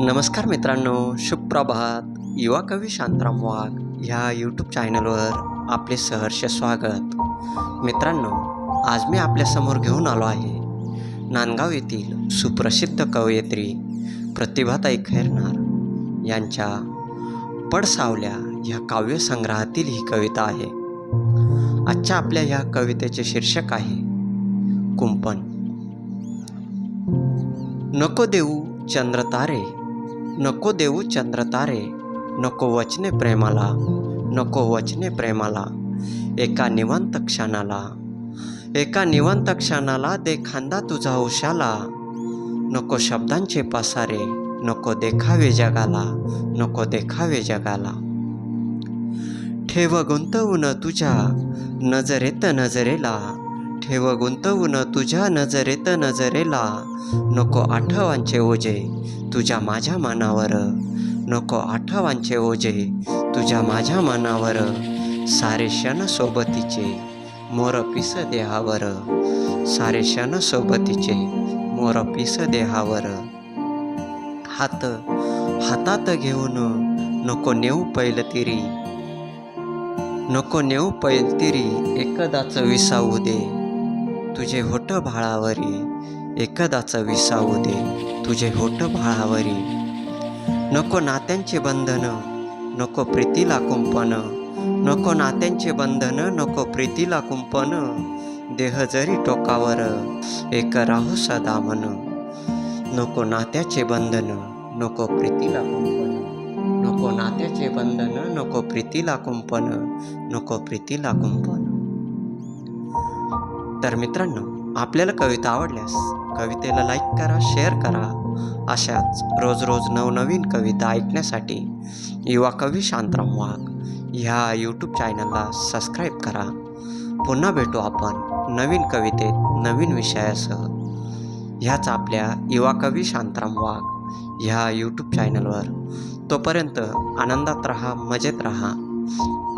नमस्कार मित्रांनो सुप्रभात. युवा कवी शांतराम वाघ ह्या यूट्यूब चॅनलवर आपले सहर्ष स्वागत. मित्रांनो आज मी आपल्यासमोर घेऊन आलो आहे. नांदगाव येथील सुप्रसिद्ध कवयित्री प्रतिभाताई खैरनार यांच्या पडसावल्या ह्या काव्यसंग्रहातील ही कविता आहे. आजच्या आपल्या ह्या कवितेचे शीर्षक आहे कुंपण. नको देऊ चंद्रतारे नको देऊ चंद्रतारे नको वचने प्रेमाला नको वचने प्रेमाला एका निवंत क्षणाला. एका निवंत क्षणाला दे खांदा तुझा उशाला. नको शब्दांचे पसारे नको देखावे जगाला नको देखावे जगाला. ठेव गुंतवून तुझ्या नजरेत नजरेला. ठेव गुंतवून तुझ्या नजरेत नजरेला. नको आठवांचे ओझे तुझ्या माझ्या मनावर. नको आठवांचे ओझे तुझ्या माझ्या मनावर. सारे क्षण सोबतीचे मोर पिस देहावर. सारे क्षण सोबतीचे मोर पिस देहावर. हात हातात घेऊन नको नेऊ पैलतिरी नको नेऊ पैलतिरी एकदाच विसावू दे. तुझे होठ भाळावरी एकदाच विसावू दे. तुझे होठ भाळावरी. नको नात्यांचे बंधन नको प्रीतीला कुंपण. नको नात्यांचे बंधन नको प्रीतीला कुंपण. देह जरी टोकावर एक राहू सदा मन. नको नात्याचे बंधन नको प्रीतीला कुंपण. नको नात्याचे बंधन नको प्रीतीला कुंपण. नको प्रीतीला कुंपण. तर मित्रांनो आपल्याला कविता आवडल्यास कवितेला लाईक करा शेअर करा. अशाच रोज रोज नवनवीन कविता ऐकण्यासाठी युवा कवी शांतराम वाघ ह्या यूट्यूब चॅनलला सबस्क्राईब करा. पुन्हा भेटू आपण नवीन कवितेत नवीन विषयासह. ह्याच आपल्या युवा कवी शांतराम वाघ ह्या यूट्यूब चॅनलवर तोपर्यंत आनंदात राहा मजेत राहा.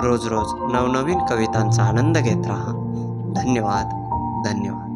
रोज रोज नवनवीन कवितांचा आनंद घेत राहा. धन्यवाद. धन्यवाद